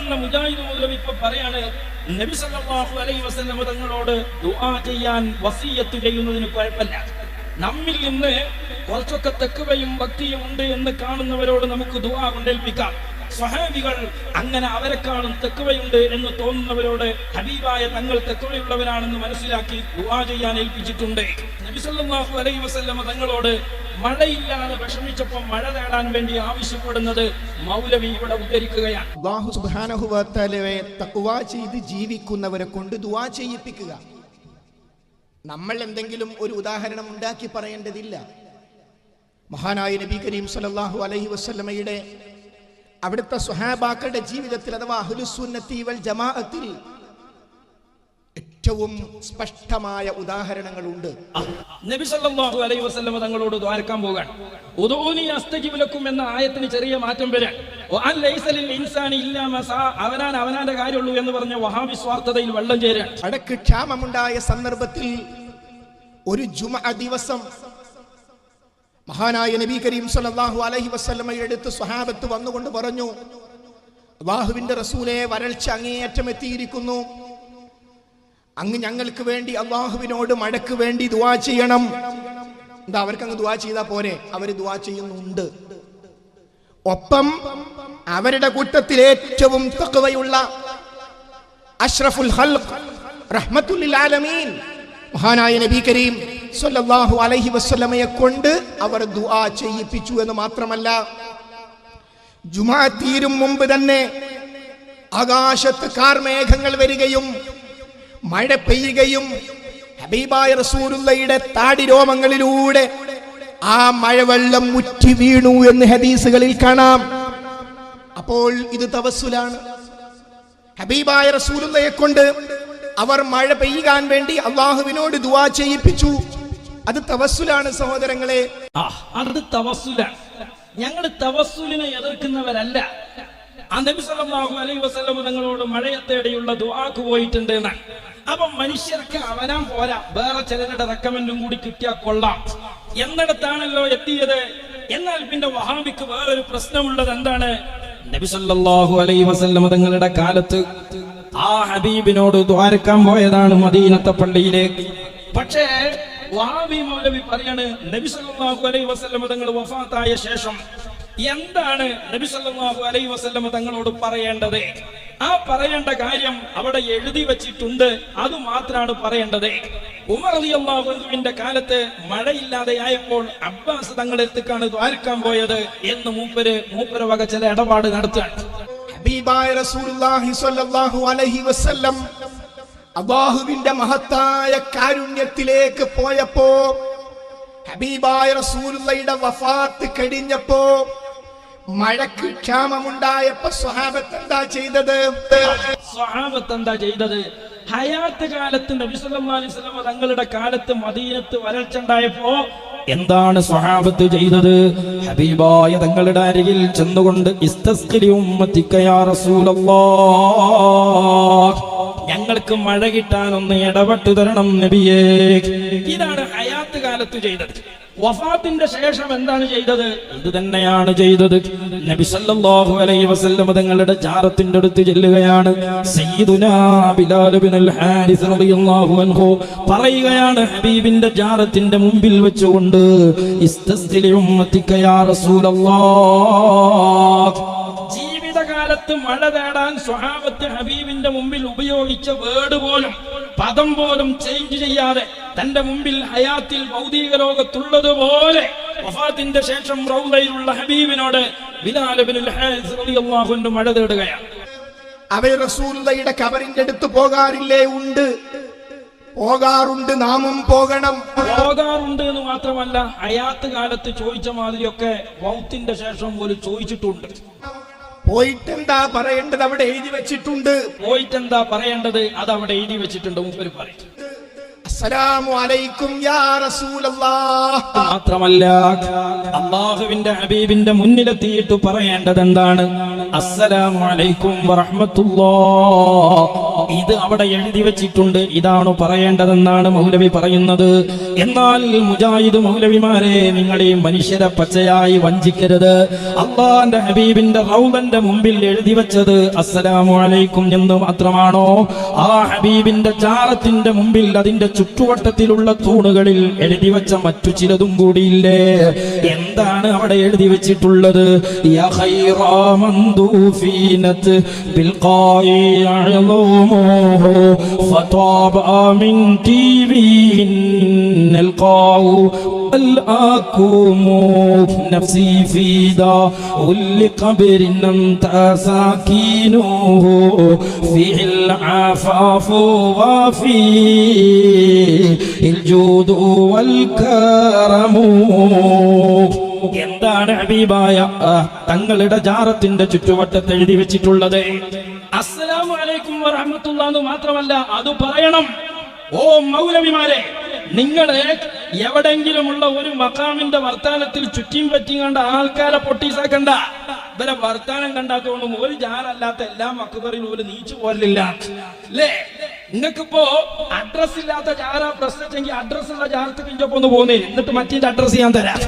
എന്ന മുജാഹിദ് ഇപ്പൊ പറയാണ് നബി സല്ലല്ലാഹു അലൈഹി വസല്ലം തങ്ങളോട് ദുആ ചെയ്യാൻ വസീയത്ത് ചെയ്യുന്നതിന് കുഴപ്പമില്ല. നമ്മിൽ നിന്ന് കുറച്ചൊക്കെ തെക്കുവയും ഭക്തിയും ഉണ്ട് എന്ന് കാണുന്നവരോട് നമുക്ക് ദുആ കൊണ്ടേൽപ്പിക്കാം. സ്വഹാബികൾ അങ്ങനെ അവരെ കാണും തെക്കുവയുണ്ട് എന്ന് തോന്നുന്നവരോട് ഹബീബായ തങ്ങൾ തെക്കുവയുള്ളവരാണെന്ന് മനസ്സിലാക്കി ദുആ ചെയ്യാൻ ഏൽപ്പിച്ചിട്ടുണ്ട്. നബി സല്ലല്ലാഹു അലൈഹി വസല്ലം തങ്ങളോട് മഴയില്ലാതെ വിഷമിച്ചപ്പോൾ മഴ നേടാൻ വേണ്ടി ആവശ്യപ്പെടുന്നത് മൗലവി ഇവിടെ ഉദ്ധരിക്കുകയാണ്. അള്ളാഹു സുബാനഹുവത്തലവെ തക്കുവ ചെയ്ത് ജീവിക്കുന്നവരെ കൊണ്ട് ദുവാ ചെയ്യിപ്പിക്കുക. നമ്മൾ എന്തെങ്കിലും ഒരു ഉദാഹരണം ഉണ്ടാക്കി പറയേണ്ടതില്ല. മഹാനായ നബി കരീം സല്ലല്ലാഹു അലൈഹി വസ്ലമയുടെ അവിടുത്തെ സുഹാബാക്കളുടെ ജീവിതത്തിൽ അഥവാ അഹ്ലുസുന്നത്തി വൽ ജമാഅത്തിൽ ഏറ്റവും സ്പഷ്ടമായ ഉദാഹരണങ്ങളുണ്ട്. നബി സല്ലല്ലാഹു അലൈഹി വസല്ലം തങ്ങളോട് ദ്വാരക്കാൻ പോകാൻ. ഉദൂനി അസ്തജിബ് ലക്കും എന്ന ആയത്തിന് ചെറിയ മാറ്റം വരാൻ. അവനാൻ അവനാന്റെ കാര്യമുള്ളൂ എന്ന് പറഞ്ഞ വഹാവിസ്വാർത്ഥതയിൽ വെള്ളം ചേരാൻ. അടക്ക് ക്ഷാമമുണ്ടായ സന്ദർഭത്തിൽ ഒരു ജുമ ദിവസം മഹാനായ നബി കരീം സല്ലല്ലാഹു അലൈഹി വസ്ലമയെടുത്ത് സ്വഹാബത്ത് വന്നുകൊണ്ട് പറഞ്ഞു അള്ളാഹുവിന്റെ റസൂലെ വരൾച്ച അങ്ങേയറ്റം എത്തിയിരിക്കുന്നു. അങ്ങ് ഞങ്ങൾക്ക് വേണ്ടി അള്ളാഹുവിനോട് മഴക്ക് വേണ്ടി ദുവാ ചെയ്യണം. എന്താ അവർക്ക് അങ്ങ് ദുവാ ചെയ്താൽ പോരെ? അവർ ദുവാ ചെയ്യുന്നുണ്ട്. ഒപ്പം അവരുടെ കൂട്ടത്തിൽ ഏറ്റവും തക്കവയുള്ള അഷ്റഫുൽ ഹൽഖ് റഹ്മത്തുൽ ആലമീൻ മഹാനായ നബി കരീം സല്ലല്ലാഹു അലൈഹി വസല്ലമയെ കൊണ്ട് അവർ ദുആ ചെയ്യിപ്പിച്ചു എന്ന് മാത്രമല്ല ജുമാ തീരും മുമ്പ് തന്നെ ആകാശത്ത് കാർമേഘങ്ങൾ വരികയും മഴ പെയ്യുകയും ഹബീബായ റസൂലുള്ളയുടെ താടി രോമങ്ങളിലൂടെ ആ മഴവെള്ളം മുറ്റി വീണു എന്ന് ഹദീസുകളിൽ കാണാം. അപ്പോൾ ഇത് തവസ്സുലാണ്. ഹബീബായ റസൂലുള്ളയെ കൊണ്ട് അവർ മഴ പെയ്യാൻ വേണ്ടി അള്ളാഹുവിനോട് ദുവാ ചെയ്യിപ്പിച്ചു. അത് തവസ്സുലാണ് സഹോദരങ്ങളെ. അത് തവസ്സുലാണ് ഞങ്ങൾ തവസ്സുലിനെ എതിർക്കുന്നവരല്ല. അലൈഹി വസല്ലം തങ്ങളോട് മഴയത്തേടെയുള്ള ദുആക്ക് പോയിട്ടുണ്ട് എന്നാണ്. അപ്പൊ മനുഷ്യർക്ക് അവനാൻ പോരാ. വേറെ ചിലരുടെ റെക്കമെൻഡും കൂടി കിട്ടിയാൽ കൊള്ളാം. എന്നിടത്താണല്ലോ എത്തിയത്. എന്നാൽ പിന്നെ വഹാബിക്ക് വേറൊരു പ്രശ്നമുള്ളത് എന്താണ്? നബി സല്ലല്ലാഹു അലൈഹി തങ്ങളുടെ കാലത്ത് ആ ഹബീബിനോട് ദ്വാരക്കാൻ പോയതാണ് മദീനത്തെ പള്ളിയിലേക്ക് പക്ഷേ വഹാബി മൗലവി പറയാണ് നബി സല്ലല്ലാഹു അലൈഹി തങ്ങൾ വഫാത്തായ ശേഷം എന്താണ് നബി സല്ലല്ലാഹു അലൈഹി തങ്ങളോട് പറയേണ്ടത്? ആ പറയേണ്ട കാര്യം അവിടെ എഴുതി വെച്ചിട്ടുണ്ട്. അത് മാത്രമാണ് പറയേണ്ടത്. ഉമർ അൻഹുവിന്റെ കാലത്ത് മഴയില്ലാതെയായപ്പോൾ അബ്ബാസ് തങ്ങളെടുത്തേക്കാണ് ദ്വാരക്കാൻ പോയത് എന്ന് മൂപ്പര് മൂപ്പര വക ചില ഇടപാട് നടത്തുകയാണ്. ഹബീബായ റസൂലുള്ളാഹി സ്വല്ലല്ലാഹു അലൈഹി വസല്ലം മഹത്തായ കാരുണ്യത്തിലേക്ക് പോയപ്പോ ഹബീബായ റസൂലുള്ളയുടെ വഫാത്ത് കഴിഞ്ഞപ്പോ മഴക്ക് ക്ഷാമമുണ്ടായപ്പോ സ്വഹാബത്ത് എന്താ ചെയ്തത്? സ്വഹാബത്ത് എന്താ ചെയ്തത്? ഹയാത്ത് കാലത്ത് നബി സല്ലല്ലാഹു അലൈഹി തങ്ങളുടെ കാലത്ത് മദീനത്ത് വരൾച്ച ഉണ്ടായപ്പോ എന്താണ് സ്വഹാബത്ത് ചെയ്തത്? ഹബീബായ തങ്ങളുടെ അരികിൽ ചെന്നുകൊണ്ട് ഞങ്ങൾക്ക് മഴ കിട്ടാനൊന്ന് ഇടപെട്ടു തരണം നബിയേ. ഇതാണ് ഹയാത്ത് കാലത്ത് ചെയ്തത്. വഫാത്തിന്റെ ശേഷം എന്താണ് ചെയ്തത്? ഇത് തന്നെയാണ് ചെയ്തത്. നബി സല്ലല്ലാഹു അലൈഹി വസല്ലം തങ്ങളുടെ ജാറത്തിന്റെ അടുത്ത് ചെല്ലുകയാണ്. സയ്യിദുനാ ബിലാൽ ഇബ്നുൽ ഹാരിസ് റളിയല്ലാഹു അൻഹു പറയുകയാണ് ഹബീബിന്റെ ജാറത്തിന്റെ മുമ്പിൽ വെച്ചുകൊണ്ട് ഇസ്തസ്തിലി ഉമ്മത്തിക യാ റസൂലല്ലാഹ്. മഴ തേടാൻ സ്വഹാബത്ത് ഹബീബിന്റെ മുമ്പിൽ ഉപയോഗിച്ച വേർഡ് പോലും പദം പോലും ചേഞ്ച് ചെയ്യാതെ തന്റെ മുമ്പിൽ ഹയാത്തിൽ ഭൗതിക ലോകത്തുള്ളതുപോലെ വഫാത്തിന്റെ ശേഷം റൗദയിലുള്ള ഹബീബിനോട് അൻഹു മഴ തേടുകയാണ് അവർ റസൂലയുടെ കബറിന്റെ അടുത്ത് പോകാറില്ലേ? ഉണ്ട്. പോകാറുണ്ട് നാമും പോകണം. പോകാറുണ്ട് എന്ന് മാത്രമല്ല അയാത്ത് കാലത്ത് ചോദിച്ച മാതിരിയൊക്കെ വൗത്തിന്റെ ശേഷം പോലും ചോദിച്ചിട്ടുണ്ട്. പോയിട്ടെന്താ പറയേണ്ടത് അവിടെ എഴുതി വെച്ചിട്ടുണ്ട്? പോയിട്ട് എന്താ പറയേണ്ടത് അത് അവിടെ എഴുതി വെച്ചിട്ടുണ്ട് മുമ്പ് പറയും. മാത്രമല്ല അള്ളാഹുവിന്റെ ഹബീബിന്റെ മുന്നിലെത്തിയിട്ട് പറയേണ്ടത് എന്താണ് അസ്സലാമലൈക്കും വറഹമത്തുള്ള ഇത് അവിടെ എഴുതി വെച്ചിട്ടുണ്ട്. ഇതാണ് പറയേണ്ടതെന്നാണ് മൗലവി പറയുന്നത്. എന്നാൽ മുജാഹിദ് മൗലവിമാരെ നിങ്ങൾ ഈ മനുഷ്യരെ പച്ചയായി വഞ്ചിക്കരുത്. അള്ളാന്റെ ഹബീബിന്റെ റൗബന്റെ മുമ്പിൽ എഴുതി വെച്ചത് അസ്സലാമു അലൈക്കും എന്ന് മാത്രമാണോ? ആ ഹബീബിന്റെ ചാരത്തിന്റെ മുമ്പിൽ അതിന്റെ ചുറ്റുവട്ടത്തിലുള്ള തൂണുകളിൽ എഴുതി വെച്ച മറ്റു ചിലതും കൂടിയില്ലേ? എന്താണ് അവിടെ എഴുതി വെച്ചിട്ടുള്ളത്? യാ ഖൈറാ മന്ദൂഫീനത്ത് ബിൽഖായി അഅ്ളൂമുഹു ഫതാബ മിൻ ടീവിഹിൻ നൽഖാഹു الآكم نفسي في دار لقبر أنت ساكنه فيه العفاف وفيه الجود والكرم എന്താണ് ഹബീബായ ആ, തങ്ങളുടെ ജാറത്തിന്റെ ചുറ്റുവട്ടത്ത് എഴുതി വെച്ചിട്ടുള്ളത് അസ്സലാമു അലൈക്കും വറഹമത്തുള്ള മാത്രമല്ല അത് പറയണം. ഓ മൗലവിമാരെ നിങ്ങൾ എവിടെങ്കിലുമുള്ള ഒരു മക്കാമിന്റെ വർത്താനത്തിൽ ചുറ്റിയും പറ്റിയും കണ്ട ആൾക്കാരെ പൊട്ടീസാക്കണ്ട ഇവരെ വർത്താനം കണ്ടാത്തോണ്ടും ഒരു ജാറല്ലാത്ത എല്ലാ മക്കുതറിലും ഒരു നീച്ചു പോരലില്ല. അല്ലേ? നിങ്ങൾക്കിപ്പോ അഡ്രസ് ഇല്ലാത്ത ജാറാ പ്രശ്നിച്ചെങ്കിൽ അഡ്രസ് ഉള്ള ജാറത്ത് പിഞ്ചൊപ്പം ഒന്ന് പോകുന്നേ എന്നിട്ട് മറ്റേ അഡ്രസ് ഞാൻ തരാം.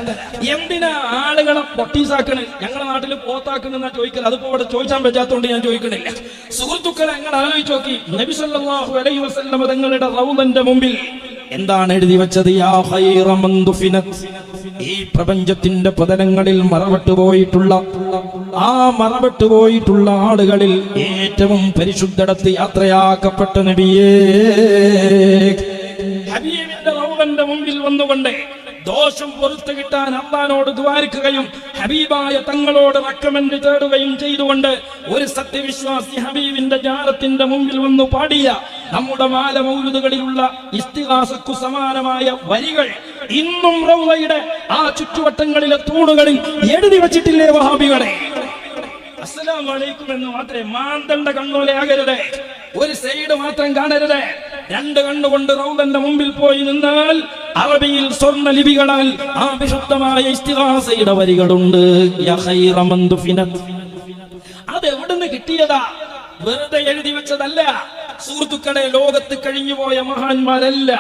എന്തിനാ ആളുകളെ പൊട്ടീസാക്കണ് ഞങ്ങളുടെ നാട്ടിൽ പോത്താക്കുന്ന ചോദിക്കൽ അതിപ്പോ ഇവിടെ ചോദിച്ചാൻ പറ്റാത്തോണ്ട് ഞാൻ ചോദിക്കണില്ല. സുഹൃത്തുക്കളെ ഞങ്ങൾ ആലോചിച്ച് നോക്കി. നബി സല്ലല്ലാഹു അലൈഹി വസല്ലം തങ്ങളുടെ റൗദന്റെ മുമ്പിൽ എന്താണ് എഴുതി വെച്ചത്? ഈ പ്രപഞ്ചത്തിന്റെ പതനങ്ങളിൽ മറവിട്ട് പോയിട്ടുള്ള ആ മറവിട്ട് പോയിട്ടുള്ള ആളുകളിൽ ഏറ്റവും പരിശുദ്ധടത്ത് യാത്രയാക്കപ്പെട്ട നബിയേ. ഹബീബിന്റെ മുമ്പിൽ വന്നുകൊണ്ട് ദോഷം പുറത്തു കിട്ടാൻ അള്ളഹാനോട് ദ്വാരിക്കുകയും ഹബീബായ തങ്ങളോട് റെക്കമെൻഡ് തേടുകയും ചെയ്തുകൊണ്ട് ഒരു സത്യവിശ്വാസി ഹബീബിന്റെ ജാരത്തിന്റെ മുമ്പിൽ വന്നു പാടിയ നമ്മുടെ മാല മൗലുദുകളിലുള്ള ഇസ്തിഹാസക്കു സമാനമായ വരികൾ ഇന്നും റൗവയുടെ ആ ചുറ്റുവട്ടങ്ങളിലെ തൂണുകളിൽ എഴുതി വച്ചിട്ടില്ലേ വഹാബികളെ? അസ്സലാമു അലൈക്കും എന്ന് മാത്രമേ മാന്തണ്ട കണ്ണോലെ ആകരുത്. ഒരു സൈഡ് മാത്രം കാണരുത്. രണ്ട് കണ്ണുകൊണ്ട് റൗദന്റെ മുമ്പിൽ പോയി നിന്നാൽ അറബിയിൽ സ്വർണ ലിപികളാൽ ആ വിശുദ്ധമായ ഇസ്തിഹാസയുടെ വരികളുണ്ട്. അതെവിടുന്ന് കിട്ടിയതാ? വെറുതെ എഴുതി വെച്ചതല്ല. സുഹൃത്തുക്കളെ ലോകത്ത് കഴിഞ്ഞുപോയ മഹാന്മാരല്ല.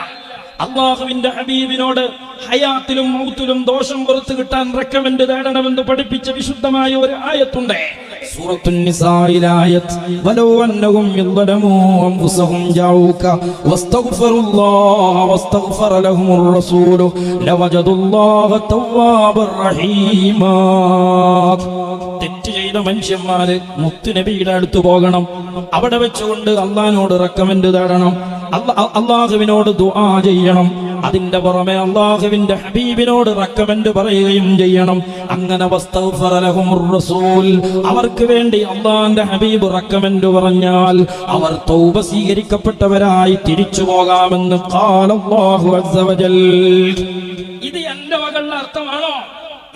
അള്ളാഹുവിന്റെ ഹബീബിനോട് ഹയാത്തിലും മൗത്തിലും ദോഷം പുറത്തു കിട്ടാൻ റെക്കമെന്റ് തേടണമെന്ന് പഠിപ്പിച്ച വിശുദ്ധമായ ഒരു ആയത്തുണ്ട്. തെറ്റ് ചെയ്ത മനുഷ്യന്മാര് മുത്തുനബിയുടെ അടുത്ത് പോകണം. അവിടെ വെച്ചുകൊണ്ട് അള്ളഹാനോട് റെക്കമെന്റ് തരണം അള്ളാഹുവിനോട് ദുആ ചെയ്യണം. അതിന്റെ പുറമെ അള്ളാഹുവിന്റെ ഹബീബിനോട് റെക്കമെൻഡ് പറയുകയും ചെയ്യണം. അങ്ങനെ അവർക്ക് വേണ്ടി അള്ളാന്റെ ഹബീബ് റെക്കമെൻഡ് പറഞ്ഞാൽ അവർ തൗബ സ്വീകരിക്കപ്പെട്ടവരായി തിരിച്ചു പോകാമെന്ന് അസ്സ ഇത് എന്റെ മകളുടെ അർത്ഥമാണോ?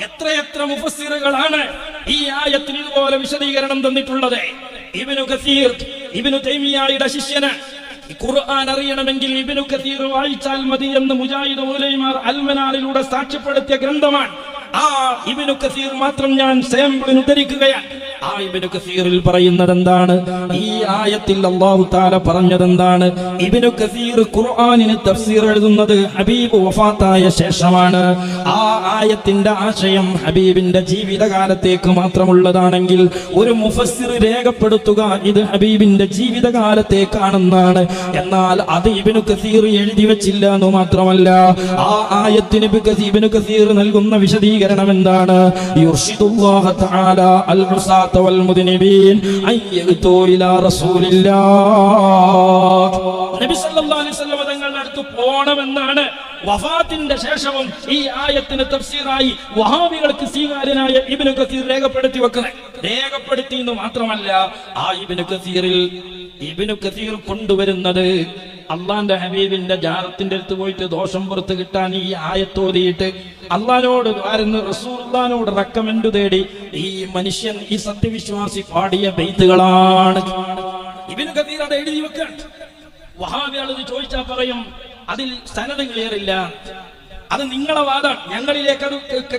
എത്രയെത്ര മുഫസ്സിറുകളാണ് ഈ ആയത്തിന് ഇതുപോലെ വിശദീകരണം തന്നിട്ടുള്ളത്? ഇബിനു കസീർ ഇബിനു തൈമിയായുടെ ശിഷ്യന് ഖുർആൻ അറിയണമെങ്കിൽ ഇബിനു കതീർ വായിച്ചാൽ മതി എന്ന് മുജാഹിദ് മൗലൈമാർ അൽമനാറിലൂടെ സാക്ഷ്യപ്പെടുത്തിയ ഗ്രന്ഥമാണ്. ആ ഇബിനു കസീർ മാത്രം ഞാൻ സാമ്പിളിന് ഉദ്ധരിക്കുകയാണ്. ആ ഇബിനു കസീറിൽ പറയുന്നത് എന്താണ് ഈ ആയത്തിൽ അള്ളാഹു താല പറഞ്ഞത് എന്താണ് ഇബിനു കസീർ ഖുർആനിന് തഫ്സീർ എഴുതുന്നത് ഹബീബ് വഫാത്തായ ശേഷമാണ്. ആ ആയത്തിന്റെ ആശയം ഹബീബിന്റെ ജീവിതകാലത്തേക്ക് മാത്രമുള്ളതാണെങ്കിൽ ഒരു മുഫസ്സിർ രേഖപ്പെടുത്തുക ഇത് ഹബീബിന്റെ ജീവിതകാലത്തേക്കാണെന്നാണ്. എന്നാൽ അത് ഇബിനു കസീർ എഴുതി വെച്ചില്ല എന്ന് മാത്രമല്ല ആ ആയത്തിന് ഇബിനു കസീർ- നൽകുന്ന വിശദീകരണം എന്താണ് ഇലാ റസൂലില്ലാഹ്. നബി സല്ലല്ലാഹു അലൈഹി വസല്ലം തങ്ങളുടെ അടുത്ത് പോണമെന്നാണ് വഫാത്തിന്റെ ശേഷവും ഈ ആയത്തിന് തഫ്സീറായി വഹാബികൾക്ക് സ്വീകാര്യനായ ഇബ്നു കസീർ രേഖപ്പെടുത്തി വെക്കുന്നത് രേഖപ്പെടുത്തി എന്ന് മാത്രമല്ല ആ ഇബ്നു കസീറിൽ ഇബ്നു കസീർ കൊണ്ടുവരുന്നത് അള്ളാന്റെ ഹബീബിന്റെ ജാറത്തിന്റെ അടുത്ത് പോയിട്ട് ദോഷം പുറത്ത് കിട്ടാൻ ഈ ആയത്തോതിയിട്ട് അള്ളാനോട് ആരെന്ന് റസൂള്ളാനോട് റെക്കമെൻഡ് തേടി ഈ മനുഷ്യൻ ഈ സത്യവിശ്വാസി പാടിയ ബെയ്ത്തുകളാണ്. ഇബിനു കസീർ അത് എഴുതി ഇത് ചോദിച്ചാൽ പറയും അതിൽ സനത് ക്ലിയർ ഇല്ല. അത് നിങ്ങളെ വാദം. ഞങ്ങളിലേക്ക് അത്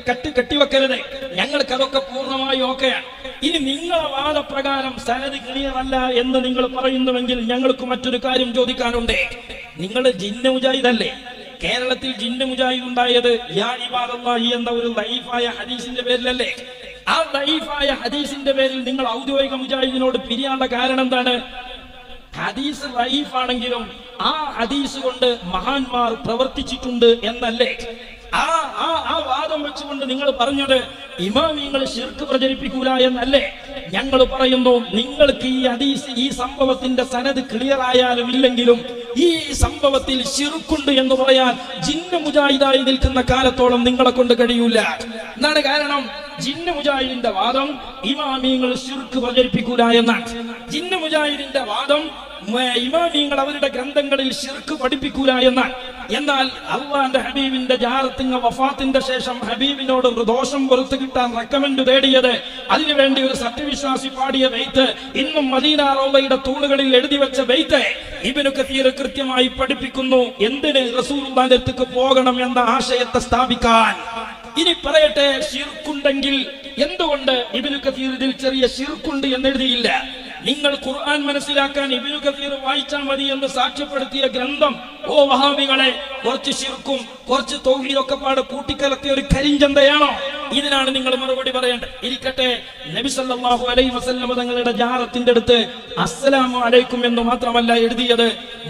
കെട്ടി കെട്ടിവെക്കരുത്. ഞങ്ങൾക്ക് അതൊക്കെ പൂർണമായി ഓക്കെയാണ്. ഇനി നിങ്ങളെ വാദപ്രകാരം സനത് ക്ലിയർ അല്ല എന്ന് നിങ്ങൾ പറയുന്നുവെങ്കിൽ ഞങ്ങൾക്ക് മറ്റൊരു കാര്യം ചോദിക്കാനുണ്ട്. നിങ്ങൾ ജിന്ന മുജാഹിദല്ലേ? കേരളത്തിൽ ജിന്ന മുജാഹിദ് ഉണ്ടായത് എന്ന ഒരു ലൈഫായ ഹദീസിന്റെ പേരിലല്ലേ? ആ ലൈഫായ ഹദീസിന്റെ പേരിൽ നിങ്ങൾ ഔദ്യോഗിക മുജാഹിദിനോട് പിരിയാനുള്ള കാരണം എന്താണ്? ഹദീസ് ലൈഫാണെങ്കിലും ആ ഹദീസ് കൊണ്ട് മഹാന്മാർ പ്രവർത്തിച്ചിട്ടുണ്ട് എന്നല്ലേ? ആ ആ ആ വാദം വെച്ചുകൊണ്ട് നിങ്ങൾ പറഞ്ഞത് ഇമാമിങ്ങൾ ശിർക്ക് പ്രചരിപ്പിക്കൂല എന്നല്ലേ? ഞങ്ങൾ പറയുന്നു നിങ്ങൾക്ക് ഈ ഹദീസ് ഈ സംഭവത്തിന്റെ സനത് ക്ലിയർ ആയാലും ഇല്ലെങ്കിലും ഈ സംഭവത്തിൽ ശിർക്കുണ്ട് എന്ന് പറയാൻ ജിന്ന മുജാഹിദായി നിൽക്കുന്ന കാലത്തോളം നിങ്ങളെ കൊണ്ട് കഴിയൂല. എന്നാണ് കാരണം? ജിന്ന മുജാഹിദിന്റെ വാദം ഇമാമീങ്ങൾ ശിർക്ക് പ്രചരിപ്പിക്കൂല എന്നാണ്. ജിന്ന മുജാഹിദിന്റെ വാദം ഇമാമീങ്ങൾ അവരുടെ ഗ്രന്ഥങ്ങളിൽ ശിർക്ക് പഠിപ്പിക്കൂല എന്നാണ്. എന്നാൽ അള്ളാന്റെ ഹബീബിന്റെ ജാറത്തിങ്ങ വഫാത്തിന്റെ ശേഷം ഹബീബിനോട് ദോഷം പുറത്തു കിട്ടാൻ റെക്കമെൻഡ് തേടിയത് അതിനുവേണ്ടി ഒരു സത്യവിശ്വാസി പാടിയ വെയ്ത്ത് ഇന്നും മദീന റോബയുടെ തൂണുകളിൽ എഴുതി വെച്ച വെയ്ത്ത് ഇബിനു കത്തീർ കൃത്യമായി പഠിപ്പിക്കുന്നു എന്തിന് റസൂൽ അടുത്തേക്ക് പോകണം എന്ന ആശയത്തെ സ്ഥാപിക്കാൻ. ഇനി പറയട്ടെ ഷിർക്കുണ്ടെങ്കിൽ എന്തുകൊണ്ട് ഇബിനു കസീർ ഇതിൽ ചെറിയ ഷിർക്കുണ്ട് എന്ന് എഴുതിയില്ല നിങ്ങൾ ഖുർആൻ മനസ്സിലാക്കാൻ ഇബിനു കസീർ വായിച്ചാൽ മതി എന്ന് സാക്ഷ്യപ്പെടുത്തിയ ഗ്രന്ഥം ഓ വഹാബികളെ കുറച്ച് ഷിർക്കും കുറച്ച് തൗഹീദൊക്കെ പാട് കൂട്ടിക്കലർത്തിയ ഒരു കരിഞ്ചന്തയാണോ? ഇതിനാണ് നിങ്ങൾ മറുപടി പറയേണ്ടത്. ഇരിക്കട്ടെ നബി സല്ലല്ലാഹു അലൈഹി വസല്ലം തങ്ങളുടെ ജാറത്തിന്റെ അടുത്ത് അസ്സലാമു അലൈക്കും എന്ന് മാത്രമല്ല എഴുതിയത്.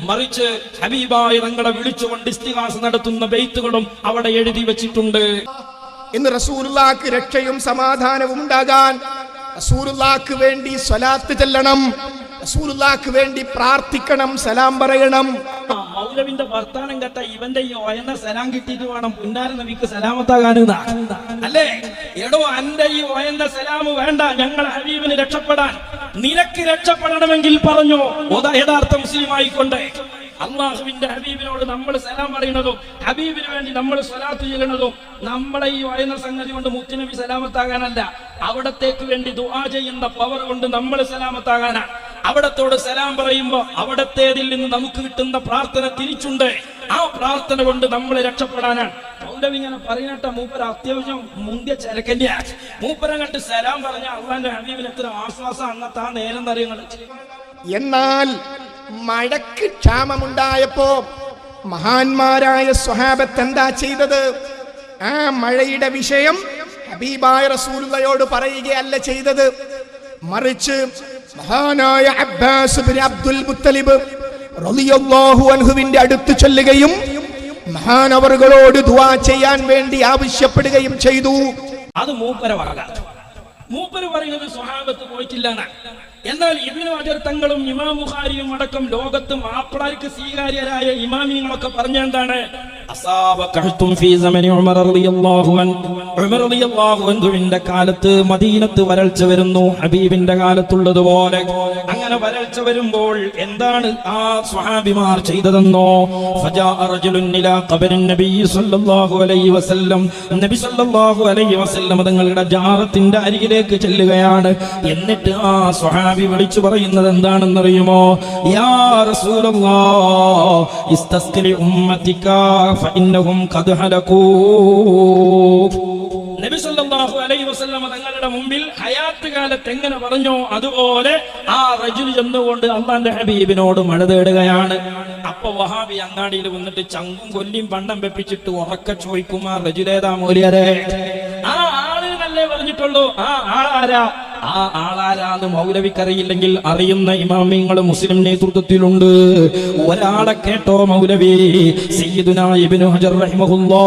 മറിച്ച് ഹബീബായ തങ്ങളെ വിളിച്ചുകൊണ്ട് ഇസ്തിഹാസ നടത്തുന്ന ബെയ്ത്തുകളും അവിടെ എഴുതി വെച്ചിട്ടുണ്ട്. എന്ന് റസൂലുള്ളാക്ക് രക്ഷയും സമാധാനവും ഉണ്ടാകാൻ റസൂലുള്ളാക്ക് വേണ്ടി സ്വലാത്ത് ചെല്ലണം. റസൂലുള്ളാക്ക് വേണ്ടി പ്രാർത്ഥിക്കണം സലാം പറയണം. മൗലവിന്റെ വർത്താനം കേട്ട ഇവന്റെ ഈ ഒയന്ന സലാം കിട്ടിയിട്ട് വേണം. പുന്നാര നബിക്ക് സലാമത്താകാനെന്നാ. അല്ലേ? എടോ അന്റെ ഈ ഒയന്ന സലാം വേണ്ട. ഞങ്ങൾ ഹബീബിന് രക്ഷപ്പെടാൻ. നിനക്ക് രക്ഷപ്പെടണമെങ്കിൽ പറഞ്ഞു. യഥാർത്ഥ മുസ്ലിം ആയിക്കൊണ്ട് അള്ളാഹുവിന്റെ ഹബീബിനോട് നമ്മൾ സലാം പറയുന്നതും ഹബീബിന് വേണ്ടി നമ്മൾ സ്വലാത്ത് ചെയ്യുന്നതും നമ്മളെ ഈ വയന സംഗതി കൊണ്ട് മുത്തുനബി സലാമത്താകാനല്ല. അവിടത്തേക്ക് വേണ്ടി ദുആ ചെയ്യുന്ന പവർ കൊണ്ട് നമ്മൾ സലാമത്താകാനാണ് അവിടത്തോട് സലാം പറയുമ്പോ അവിടത്തേതിൽ നിന്ന് നമുക്ക് കിട്ടുന്ന പ്രാർത്ഥന തിരിച്ചുണ്ട്. ആ പ്രാർത്ഥന കൊണ്ട് നമ്മൾ രക്ഷപ്പെടാനാണ്. ഇങ്ങനെ പറയുന്നിട്ട മൂപ്പര അത്യാവശ്യം മുന്തിയ ചരക്കന്റെ മൂപ്പര കണ്ട് സലാം പറഞ്ഞ അള്ളാന്റെ ഹബീബിന് എത്ര ആശ്വാസം അന്നത്തെ ആ നേരം അറിയങ്ങൾ എന്നാൽ മഴക്ക് ക്ഷാമമുണ്ടായപ്പോ മഹാന്മാരായ സ്വഹാബത്ത് എന്താ ചെയ്തത്? ആ മഴയുടെ വിഷയം ഹബീബായ റസൂലുള്ളയോട് പറയുകയല്ല ചെയ്തത്. മറിച്ച് മഹാനായ അബ്ബാസ് അബ്ദുൽ മുത്തലിബ് റളിയല്ലാഹു അൻഹുവിന്റെ അടുത്ത് ചെല്ലുകയും മഹാനവറുകളോട് ദുആ ചെയ്യാൻ വേണ്ടി ആവശ്യപ്പെടുകയും ചെയ്തു. അത് മൂപ്പര പറഞ്ഞു മൂപ്പര് പറയുന്നത് സ്വഹാബത്ത് പോയിട്ടില്ല എന്നാൽ ഇതിന് അജർ തങ്ങളും ഇമാം ബുഖാരിയും അടക്കം ലോകത്ത് മാപ്പിളാർക്ക് സ്വീകാര്യരായ ഇമാമിങ്ങളൊക്കെ പറഞ്ഞ കാലത്ത് മദീനത്ത് വരൾച്ച വരുന്നു ഹബീബിന്റെ കാലത്തുള്ളതുപോലെ. അങ്ങനെ വരൾച്ച വരുമ്പോൾ എന്താണ് ആ സ്വഹാബിമാർ ചെയ്തതെന്നോ? തങ്ങളുടെ ജാറത്തിന്റെ അരികിലേക്ക് ചെല്ലുകയാണ്. എന്നിട്ട് ആ സ്വഹാബി വിളിച്ചു പറയുന്നത് എന്താണെന്നറിയുമോ? യാ റസൂലല്ലാ ഇസ്തസ്ഖിലി ഉമ്മത്തിക ഫഇന്നഹും ഖദ് ഹലകൂ നബി സല്ലല്ലാഹു അലൈഹി വസല്ലം തങ്ങളുടെ മുമ്പിൽ ഹയാത്ത് കാലത്ത് എങ്ങനെ പറഞ്ഞോ? അതുപോലെ ആ റജുൽ ചെന്നുകൊണ്ട് അള്ളാന്റെ ഹബീബിനോട് മഴ തേടുകയാണ് അപ്പൊ വഹാബി അങ്ങാടിയിൽ വന്നിട്ട് ചങ്കും കൊല്ലിയും പണ്ടം വെപ്പിച്ചിട്ട് ഉറക്ക ചോദിക്കും ആ റജുലേതാ മൂലിയരെ? ആ ആൾ നല്ലേ പറഞ്ഞിട്ടുള്ളൂ. ആ ആളാരാ? ആ ആളാരാന്ന് മൗലവിക്കറിയില്ലെങ്കിൽ അറിയുന്ന ഇമാമിങ്ങൾ മുസ്ലിം നേതൃത്വത്തിലുണ്ട്. ഒരാളെ കേട്ടോ മൗലവി? സയ്യിദുനാ ഇബ്നു ഹജർ റഹിമഹുല്ലാ.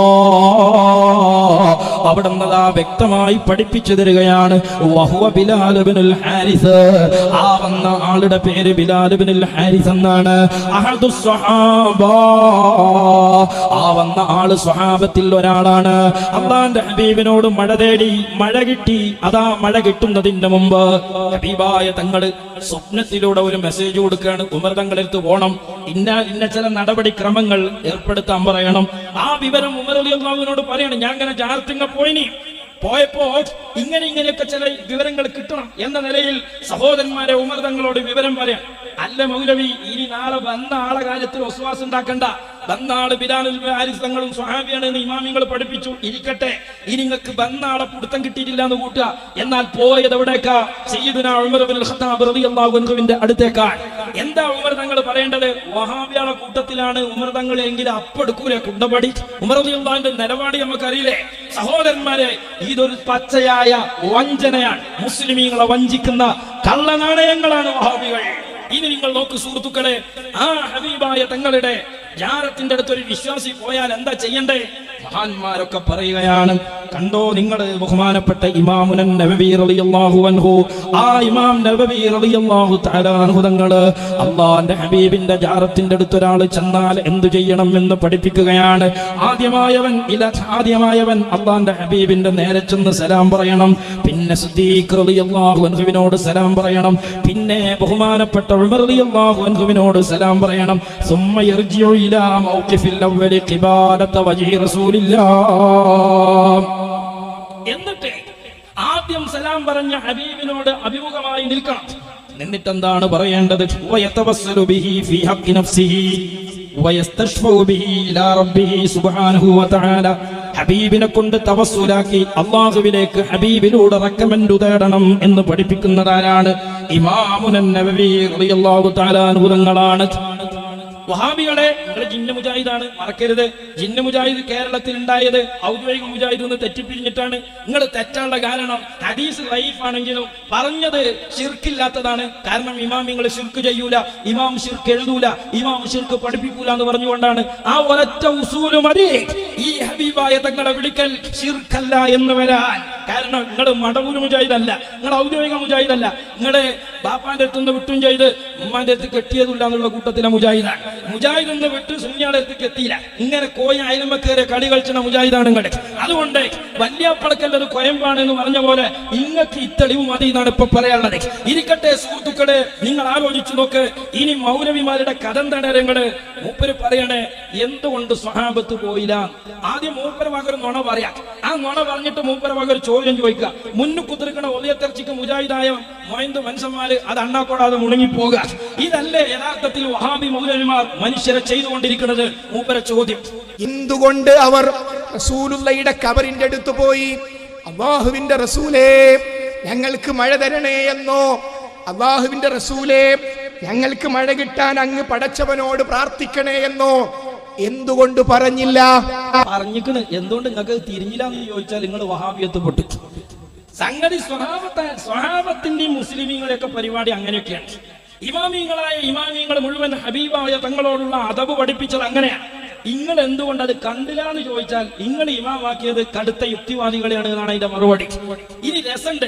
അവിടെ ആ വ്യക്തമായി പഠിപ്പിച്ചു തരികയാണ്. വഹുവ ബിലാൽ ഇബ്നുൽ ഹാരിസ്. ആ ആളുടെ പേര് ബിലാൽ ഇബ്നുൽ ഹാരിസ് എന്നാണ്. ആ വന്ന ആൾ സ്വഹാബത്തിൽ ഒരാളാണ്. അള്ളാന്റെ ഹബീബിനോട് മഴ തേടി മഴ കിട്ടി. അതാ മഴ കിട്ടുന്നതിന്റെ മുമ്പ് ഹബീബായ തങ്ങൾ സ്വപ്നത്തിലൂടെ ഒരു മെസ്സേജ് കൊടുക്കുകയാണ്. ഉമർ തങ്ങളെടുത്ത് പോണം. ഇന്ന ഇന്ന ചില നടപടിക്രമങ്ങൾ ഏർപ്പെടുത്താൻ പറയണം. ആ വിവരം ഉമർ അലി അള്ളാഹുവിനോട് പറയണം. ഞാൻ ഇങ്ങനെ ജാർത്തിങ്ങ പോയിനി. പോയപ്പോ ഇങ്ങനെ ഇങ്ങനെയൊക്കെ ചില വിവരങ്ങൾ കിട്ടണം. എന്ന നിലയിൽ സഹോദരന്മാരെ ഉമർ തങ്ങളോട് വിവരം പറയാം. അല്ല മൗലവി ഇനി നാളെ വന്ന ആളെ കാര്യത്തിൽ വിശ്വാസം ഉണ്ടാക്കണ്ട. ബന്നാൾ ബിലാലിൽ ഹാരിസങ്ങളും സ്വഹാബിയാണ് എന്ന് ഇമാമിങ്ങൾ പഠിപ്പിച്ചു. ഇരിക്കട്ടെ ഇനി നിങ്ങൾക്ക് ബന്നാളെ പിടുത്തം കിട്ടിയിട്ടില്ല എന്ന് കൂട്ടുക. എന്നാൽ പോയത് എവിടേക്കാ? സയ്യിദുന ഉമർ ബിൻ ഖത്താബ് റളിയല്ലാഹു അൻഹുവിന്റെ അടുത്തേക്കാണ്. എന്താ ഉമർ തങ്ങൾ പറയേണ്ടത്? വഹാബിയാളെ കൂട്ടത്തിലാണ് ഉമർ തങ്ങൾ എങ്കിൽ അപ്പെടുക്കൂലെ കുണ്ടപടി? ഉമർ റളിയല്ലാഹുവിന്റെ നിലപാട് നമുക്കറിയില്ലേ? സഹോദരന്മാരെ ഇതൊരു പച്ചയായ വഞ്ചനയാണ്. മുസ്ലിമീങ്ങളെ വഞ്ചിക്കുന്ന കള്ളനാണയങ്ങളാണ് വഹാബികൾ. ഇനി നിങ്ങൾ നോക്ക് സുഹൃത്തുക്കളെ ആ ഹബീബായ തങ്ങളുടെ ജാരത്തിന്റെ അടുത്ത് ഒരു വിശ്വാസി പോയാൽ എന്താ ചെയ്യണ്ടേ? മഹാന്മാരൊക്കെ പറയുകയാണ് കണ്ടോ നിങ്ങൾ ബഹുമാനപ്പെട്ട ഇമാമുനൻ നബവി റളിയല്ലാഹു അൻഹു? ആ ഇമാം നബവി റളിയല്ലാഹു തആല അൻഹു തങ്ങൾ അല്ലാഹുവിന്റെ ഹബീബിന്റെ ജാറത്തിന്റെ അടുത്ത് ഒരാൾ ചെന്നാൽ എന്തു ചെയ്യണം എന്ന് പഠിപ്പിക്കുകയാണ്. ആദ്യമായവൻ ഇല ആദ്യമായവൻ അല്ലാഹുവിന്റെ ഹബീബിന്റെ നേരെ ചെന്ന് സലാം പറയണം. പിന്നെ അൻഹുവിനോട് സലാം പറയണം. പിന്നെ ബഹുമാനപ്പെട്ട ഉമർ റളിയല്ലാഹു അൻഹുവിനോട് സലാം പറയണം. ഇലാ റസൂലില്ലാഹ് എന്നിട്ട് ആദ്യം സലാം പറഞ്ഞ ഹബീബിനോട് അഭിമുഖമായി നിൽക്കണം. എന്നിട്ട് എന്താണ് പറയേണ്ടത് ഹബീബിനെ കൊണ്ട് തവസ്സുലാക്കി അള്ളാഹുവിലേക്ക് ഹബീബിലൂടെ റെക്കമെൻഡ് തേടണം എന്ന് പഠിപ്പിക്കുന്നതാരാണ്? ഇമാമുനൻ നബവി റളിയല്ലാഹു തആല അനുഭൂതങ്ങളാണ് വഹാബികളെ നിങ്ങൾ ജിന്ന മുജാഹിദാണ് മറക്കരുത്. ജിന്ന മുജാഹിദ് കേരളത്തിൽ ഉണ്ടായത് ഔദ്യോഗിക മുജാഹിദ് എന്ന് തെറ്റിപ്പിരിഞ്ഞിട്ടാണ്. നിങ്ങൾ തെറ്റാനുള്ള കാരണം ഹദീസ് ആണെങ്കിലും പറഞ്ഞത് ഷിർക്കില്ലാത്തതാണ് കാരണം ഇമാം നിങ്ങൾ ഷിർക്ക് ചെയ്യൂല ഇമാം ശിർക്ക് എഴുതൂല ഇമാം ശിർക്ക് പഠിപ്പിക്കൂല എന്ന് പറഞ്ഞുകൊണ്ടാണ്. ആ ഒരൊറ്റ ഉസൂൽ മതി. ഈ ഹബീബായ തങ്ങളെ വിളിക്കൽ ശിർക്കല്ല എന്ന് വരാൻ. കാരണം നിങ്ങൾ മടവൂര് മുജാഹിദല്ല നിങ്ങൾ ഔദ്യോഗിക മുജാഹിദല്ല. നിങ്ങളുടെ ബാപ്പാന്റെ അടുത്ത് നിന്ന് വിട്ടും ചെയ്ത് ഉമ്മാന്റെ അടുത്ത് കെട്ടിയതില്ല എന്നുള്ള കൂട്ടത്തിലെ മുജാഹിദാണ്. മുജാഹിദ് നിന്ന് വിട്ട് സുഞ്ഞാടെ അടുത്തേക്ക് എത്തിയില്ല. ഇങ്ങനെ കോയ അയലമ്പക്കേറെ കളി കളിച്ചിന മുജാഹിദാണ് ഇങ്ങടെ. അതുകൊണ്ട് വല്യാപ്പളക്കന്റെ ഒരു കൊയമ്പാണ് എന്ന് പറഞ്ഞ പോലെ ഇങ്ങക്ക് ഇത്തളിവ് മതി എന്നാണ് ഇപ്പൊ പറയാനുള്ളത്. ഇരിക്കട്ടെ സുഹൃത്തുക്കളെ നിങ്ങൾ ആലോചിച്ചു നോക്ക്. ഇനി മൗലവിമാരുടെ കഥ തടരങ്ങൾ മൂപ്പര് പറയണേ എന്തുകൊണ്ട് സ്വഹാബത്ത് പോയില്ല? ആദ്യം മൂപ്പര മകർ നുണ പറയാം. ആ നുണ പറഞ്ഞിട്ട് മൂപ്പര മകർ ചോദ്യം ചോദിക്കുക. മുന്നു കുതിർക്കണ ഒലിയത്തർച്ചിക്ക് മുജാഹിദായ മൊയന്ത് മനുഷ്യന്മാര് അത് അണ്ണാക്കോടാതെ മുണങ്ങിപ്പോകുക. ഇതല്ലേ യഥാർത്ഥത്തിൽ വഹാബി മൗലവിമാർ മനുഷ്യരെ ചെയ്തുകൊണ്ടിരിക്കുന്നത്? മൂപ്പര ചോദ്യം. എന്തുകൊണ്ട് അവർ റസൂലുള്ളയുടെ കബറിന്റെ അടുത്ത് പോയി? അള്ളാഹുവിന്റെ റസൂലേ ഞങ്ങൾക്ക് മഴ തരണേ എന്നോ? അള്ളാഹുവിന്റെ റസൂലേ ഞങ്ങൾക്ക് മഴ കിട്ടാൻ അങ്ങ് പടച്ചവനോട് പ്രാർത്ഥിക്കണേ എന്നോ? എന്തുകൊണ്ട് പറഞ്ഞില്ല? പറഞ്ഞിക്കണ്. എന്തുകൊണ്ട് നിങ്ങൾക്ക് തിരിഞ്ഞില്ല എന്ന് ചോദിച്ചാൽ നിങ്ങൾ വഹാബിയത്ത് പൊട്ടു സംഗതി സ്വഭാവത്തെ സ്വഭാവത്തിന്റെയും മുസ്ലിമീങ്ങളെയൊക്കെ പരിപാടി അങ്ങനെയൊക്കെയാണ്. ഇമാമീങ്ങളായ ഇമാമീങ്ങൾ മുഴുവൻ ഹബീബായ തങ്ങളോടുള്ള അതവ് പഠിപ്പിച്ചത് അങ്ങനെയാണ് നിങ്ങൾ എന്തുകൊണ്ട് അത് കണ്ടില്ല എന്ന് ചോദിച്ചാൽ നിങ്ങൾ ഇമാമാക്കിയത് കടുത്ത യുക്തിവാദികളെയാണ് എന്നാണ് അതിന്റെ മറുപടി. ഇനി രസണ്ട്